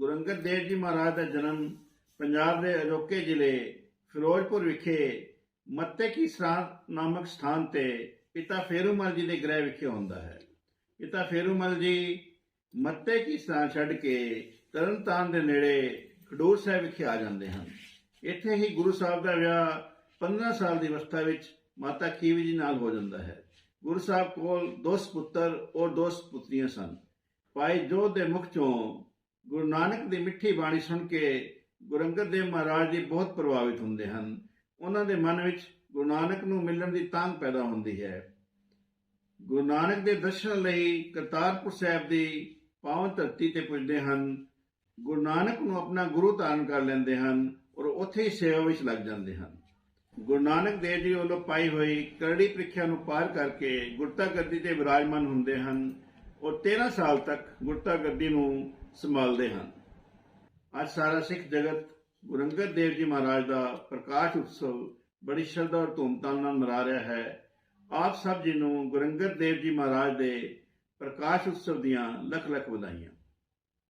ਗੁਰੂ ਅੰਗਦ ਦੇਵ ਜੀ ਮਹਾਰਾਜ ਦਾ ਜਨਮ ਪੰਜਾਬ ਦੇ ਅਜੋਕੇ ਜ਼ਿਲ੍ਹੇ ਫਿਰੋਜ਼ਪੁਰ ਵਿਖੇ ਮੱਤੇ ਕੀ ਸਰਾਂ ਨਾਮਕ ਸਥਾਨ ਤੇ ਪਿਤਾ ਫੇਰੂਮਲ ਜੀ ਦੇ ਗ੍ਰਹਿ ਵਿਖੇ ਹੁੰਦਾ ਹੈ। ਪਿਤਾ ਫੇਰੂਮਲ ਜੀ ਮੱਤੇ ਕੀ ਸਰਾਂ ਛੱਡ ਕੇ ਤਰਨਤਾਰਨ ਦੇ ਨੇੜੇ ਖਡੂਰ ਸਾਹਿਬ ਵਿਖੇ ਆ ਜਾਂਦੇ ਹਨ। ਇੱਥੇ ਹੀ ਗੁਰੂ ਸਾਹਿਬ ਦਾ ਵਿਆਹ 15 ਸਾਲ ਦੀ ਅਵਸਥਾ ਵਿੱਚ ਮਾਤਾ ਖੀਵੀ ਜੀ ਨਾਲ ਹੋ ਜਾਂਦਾ ਹੈ। ਗੁਰੂ ਸਾਹਿਬ ਕੋਲ ਦੋ ਸਪੁੱਤਰ ਔਰ ਦੋ ਸਪੁੱਤਰੀਆਂ ਸਨ। ਭਾਈ ਜੋਧ ਦੇ ਮੁਖ ਚੋਂ ਗੁਰੂ ਨਾਨਕ ਦੀ ਮਿੱਠੀ ਬਾਣੀ ਸੁਣ ਕੇ ਗੁਰੂ ਅੰਗਦ ਦੇਵ ਮਹਾਰਾਜ ਜੀ ਬਹੁਤ ਪ੍ਰਭਾਵਿਤ ਹੁੰਦੇ ਹਨ। ਉਹਨਾਂ ਦੇ ਮਨ ਵਿੱਚ ਗੁਰੂ ਨਾਨਕ ਨੂੰ ਮਿਲਣ ਦੀ ਤਾਂਘ ਪੈਦਾ ਹੁੰਦੀ ਹੈ। ਗੁਰੂ ਨਾਨਕ ਦੇ ਦਰਸ਼ਨ ਲਈ ਕਰਤਾਰਪੁਰ ਸਾਹਿਬ ਦੀ ਪਾਵਨ ਧਰਤੀ ਤੇ ਪੁੱਜਦੇ ਹਨ। ਗੁਰੂ ਨਾਨਕ ਨੂੰ ਆਪਣਾ ਗੁਰੂ ਧਾਰਨ ਕਰ ਲੈਂਦੇ ਹਨ ਔਰ ਉੱਥੇ ਹੀ ਸੇਵਾ ਵਿੱਚ ਲੱਗ ਜਾਂਦੇ ਹਨ। ਗੁਰੂ ਨਾਨਕ ਦੇਵ ਜੀ ਵੱਲੋਂ ਪਾਈ ਹੋਈ ਕਰੜੀ ਪ੍ਰੀਖਿਆ ਨੂੰ ਪਾਰ ਕਰਕੇ ਗੁਰਤਾ ਗੱਦੀ ਤੇ ਵਿਰਾਜਮਾਨ ਹੁੰਦੇ ਹਨ। ਉਹ 13 ਸਾਲ ਤੱਕ ਗੁਰਤਾ ਗੱਦੀ ਨੂੰ ਸੰਭਾਲਦੇ ਹਨ। ਅੱਜ ਸਾਰਾ ਸਿੱਖ ਜਗਤ ਗੁਰੂ ਅੰਗਦ ਦੇਵ ਜੀ ਮਹਾਰਾਜ ਦਾ ਪ੍ਰਕਾਸ਼ ਉਤਸਵ ਬੜੀ ਸ਼ਰਧਾ ਔਰ ਧੂਮਧਾਮ ਨਾਲ ਮਨਾ ਰਿਹਾ ਹੈ। ਆਪ ਸਭ ਜੀ ਨੂੰ ਗੁਰੂ ਅੰਗਦ ਦੇਵ ਜੀ ਮਹਾਰਾਜ ਦੇ ਪ੍ਰਕਾਸ਼ ਉਤਸਵ ਦੀਆਂ ਲੱਖ ਲੱਖ ਵਧਾਈਆਂ।